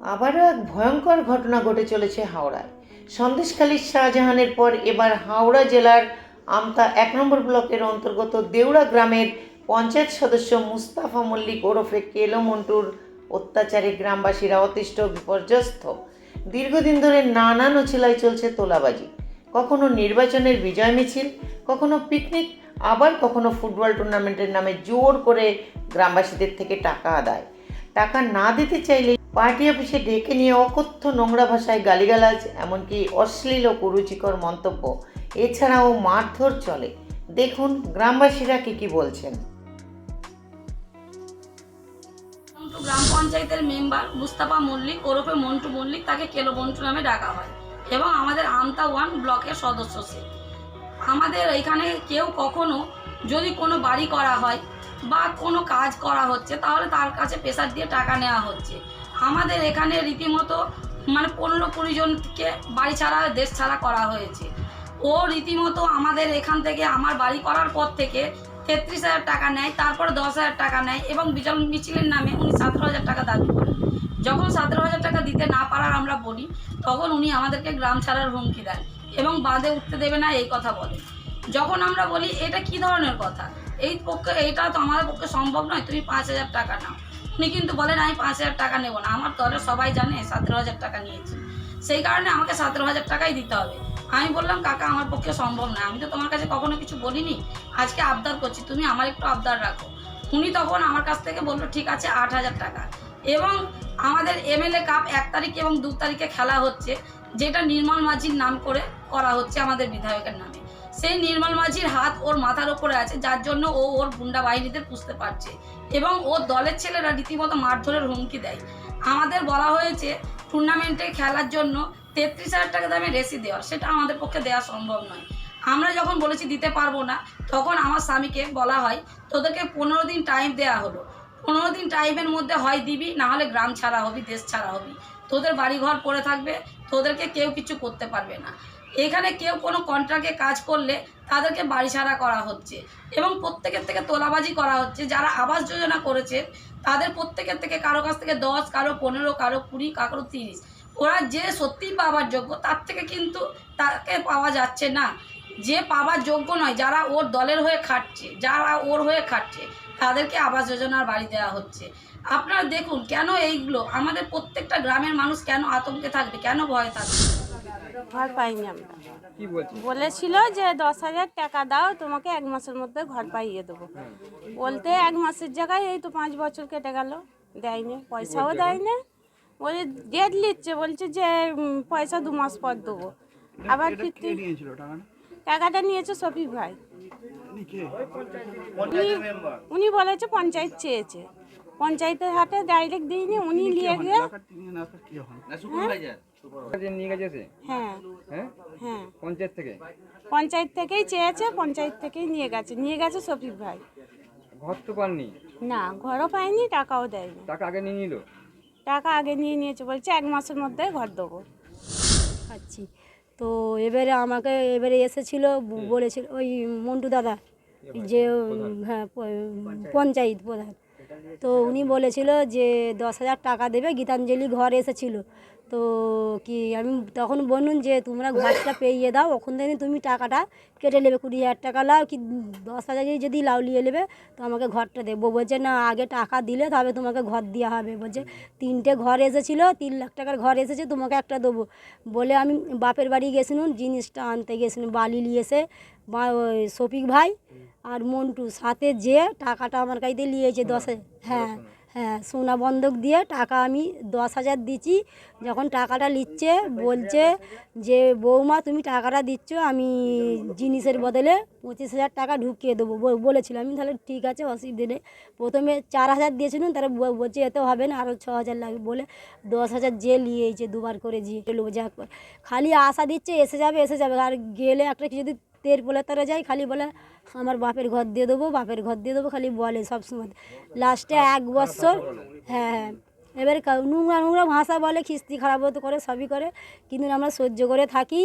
আবারও এক ভয়ঙ্কর ঘটনা ঘটে চলেছে হাওড়ায়। সন্দেশখালীর শাহজাহানের পর এবার হাওড়া জেলার আমতা এক নম্বর ব্লকের অন্তর্গত দেউড়া গ্রামের পঞ্চায়েত সদস্য মুস্তাফা মল্লিক ওরফে কেলো মন্টুর অত্যাচারে গ্রামবাসীরা অতিষ্ঠ, বিপর্যস্ত। দীর্ঘদিন ধরে নানান অছিলায় চলছে তোলাবাজি। কখনো নির্বাচনের বিজয় মিছিল, কখনো পিকনিক, আবার কখনো ফুটবল টুর্নামেন্টের নামে জোর করে গ্রামবাসীদের থেকে টাকা আদায়। টাকা না দিতে চাইলে পার্টি অফিসে ডেকে নিয়ে অকথ্য নোংরা ভাষায় গালিগালাজ, এমনকি অশ্লীল ও কুরুচিকর মন্তব্য। এছাড়াও মারধর চলে। দেখুন, গ্রামবাসীরা কি কি বলছেন। গ্রাম পঞ্চায়েতের মেম্বার মুস্তাফা মল্লিক ওরফে মন্টু মল্লিক তাকে কেলো মন্টু নামে ডাকা হয় এবং আমাদের আমতা ওয়ান ব্লকের সদস্য সে। আমাদের এখানে কেউ কখনো যদি কোনো বাড়ি করা হয় বা কোনো কাজ করা হচ্ছে, তাহলে তার কাছে প্রেশার দিয়ে টাকা নেওয়া হচ্ছে। আমাদের এখানে রীতিমতো মানে পনেরো কুড়ি জনকে বাড়ি ছাড়া, দেশ ছাড়া করা হয়েছে। ও রীতিমতো আমাদের এখান থেকে, আমার বাড়ি করার পর থেকে তেত্রিশ হাজার টাকা নেয়, তারপর দশ হাজার টাকা নেয় এবং বিজল মিছিলের নামে উনি সতেরো হাজার টাকা দাবি করেন। যখন সতেরো হাজার টাকা দিতে না পারার আমরা বলি, তখন উনি আমাদেরকে গ্রাম ছাড়ার হুমকি দেন এবং বাঁধে উঠতে দেবে না, এই কথা বলে। যখন আমরা বলি, এটা কি ধরনের কথা? এই পক্ষে এইটা তো আমাদের পক্ষে সম্ভব নয়, তুমি পাঁচ হাজার টাকা নাও। উনি কিন্তু বলেন, আমি পাঁচ হাজার টাকা নেব না। আমার দলের সবাই জানে, সতেরো হাজার টাকা নিয়েছি। সেই কারণে আমাকে সতেরো হাজার টাকাই দিতে হবে। আমি বললাম, কাকা, আমার পক্ষে সম্ভব না। আমি তো তোমার কাছে কখনো কিছু বলিনি। আজকে আবদার করছি। তুমি আমার একটু আবদার রাখো। উনি তখন আমার কাছ থেকে বলল, ঠিক আছে, আট হাজার টাকা। এবং আমাদের এমএলএ কাপ এক তারিখ এবং দু তারিখে খেলা হচ্ছে, যেটা নির্মল মাঝির নাম করে করা হচ্ছে আমাদের বিধায়কের নামে। সেই নির্মল মাঝির হাত ওর মাথার ওপরে আছে, যার জন্য ও ওর গুন্ডা বাহিনীদের পুষতে পারছে এবং ওর দলের ছেলেরা রীতিমতো মারধরের হুমকি দেয়। আমাদের বলা হয়েছে টুর্নামেন্টে খেলার জন্য তেত্রিশ হাজার টাকা দামে রেসি দেওয়া, সেটা আমাদের পক্ষে দেওয়া সম্ভব নয়। আমরা যখন বলেছি দিতে পারব না, তখন আমার স্বামীকে বলা হয়, তোদেরকে পনেরো দিন টাইম দেওয়া হলো। পনেরো দিন টাইমের মধ্যে হয় দিবি না হলে গ্রাম ছাড়া হবি, দেশ ছাড়া হবি। তোদের বাড়িঘর পড়ে থাকবে, তোদেরকে কেউ কিছু করতে পারবে না। এখানে কেউ কোনো কন্ট্রাক্টে কাজ করলে তাদেরকে বাড়ি ছাড়া করা হচ্ছে এবং প্রত্যেকের থেকে তোলাবাজি করা হচ্ছে। যারা আবাস যোজনা করেছে, তাদের প্রত্যেকের থেকে কারও কাছ থেকে দশ, কারও পনেরো, কারও কুড়ি, কারও তিরিশ। ওরা যে সত্যিই পাওয়ার যোগ্য, তার থেকে কিন্তু তাকে পাওয়া যাচ্ছে না। যে পাওয়ার যোগ্য নয়, যারা ওর দলের হয়ে খাটছে, যারা ওর হয়ে খাটছে, তাদেরকে আবাস যোজনার বাড়ি দেওয়া হচ্ছে। আপনারা দেখুন কেন এইগুলো? আমাদের প্রত্যেকটা গ্রামের মানুষ কেন আতঙ্কে থাকবে? কেন ভয়ে থাকবে? ঘর পাইনি আমরা। কি বলছি বলেছিল যে দশ হাজার টাকা দাও তোমাকে এক মাসের মধ্যে ঘর পাইয়ে দেবো। বলতে এক মাসের জায়গায় এই তো পাঁচ বছর কেটে গেল দেয়নি পয়সাও দেয়নি। বলে ডেট নিচ্ছে বলছে যে উম, পয়সা দু মাস পর দেবো। আবার ফিরতে নিয়েছিল টাকাটা টাকাটা নিয়েছে শফিক ভাই। উনি কে? উনি- উনি বলেছে পঞ্চায়েত চেয়েছে। পঞ্চায়েতের হাতে ডাইরেক্ট দিইনি উনি নিয়ে গিয়ে এলাকার তিনি এলাকার কে হন? যে নিয়ে গেছে হ্যাঁ হ্যাঁ? হ্যাঁ। পঞ্চায়েত থেকে? পঞ্চায়েত থেকেই চেয়েছে পঞ্চায়েত থেকেই নিয়ে গেছে। নিয়ে গেছে শফিক ভাই। ঘর তো পাননি? না ঘরও পাইনি টাকাও দেয়নি। টাকা আগে নিয়ে নিল? টাকা আগে নিয়ে নিয়েছে বলছে এক মাসের মধ্যে ঘর দেবো। খাচ্ছি তো এবারে আমাকে এবারে এসেছিল বলেছিল ওই মন্টু দাদা যে হ্যাঁ পঞ্চায়েত প্রধান। তো উনি বলেছিল যে দশ হাজার টাকা দেবে গীতাঞ্জলি ঘর এসেছিল। তো কি আমি তখন বলুন যে তোমরা ঘরটা পেয়ে দাও ওখান থেকে তুমি টাকাটা কেটে নেবে কুড়ি হাজার টাকা লাও কি দশ হাজার যদি লাউ নিয়ে নেবে তো আমাকে ঘরটা দেবো। বলছে না আগে টাকা দিলে তবে তোমাকে ঘর দেওয়া হবে। বলছে তিনটে ঘর এসেছিল তিন লাখ টাকার ঘর এসেছে তোমাকে একটা দেবো। বলে আমি বাপের বাড়ি গেছিলাম জিনিসটা আনতে গেছিলাম বালি নিয়ে এসে বা ওই শফিক ভাই আর মন্টু সাথে যে টাকাটা আমার কাছে নিয়েছে দশ হাজার হ্যাঁ। হ্যাঁ সোনা বন্ধক দিয়ে টাকা আমি দশ হাজার দিচ্ছি। যখন টাকাটা নিচ্ছে, বলছে যে, বৌমা, তুমি টাকাটা দিচ্ছ, আমি জিনিসের বদলে পঁচিশ হাজার টাকা ঢুকিয়ে দেবো। বলেছিলাম আমি তাহলে ঠিক আছে, অসুবিধে নেই। প্রথমে চার হাজার দিয়েছিলাম তারা বলছে, এতে হবে না আরও ছ হাজার লাগবে। বলে, দশ হাজার যে নিয়েছে, দুবার করে যে লোক যাক খালি আশা দিচ্ছে, এসে যাবে এসে যাবে। আর গেলে একটা কিছু যদি তের বলে তারা যায় খালি বলে আমার বাপের ঘর দিয়ে দেবো বাপের ঘর দিয়ে দেবো খালি বলে সবসময়। লাস্টে এক বছর হ্যাঁ হ্যাঁ। এবার নোংরা নোংরা ভাষা বলে খিস্তি খারাপ হতে করে সবই করে। কিন্তু আমরা সহ্য করে থাকি।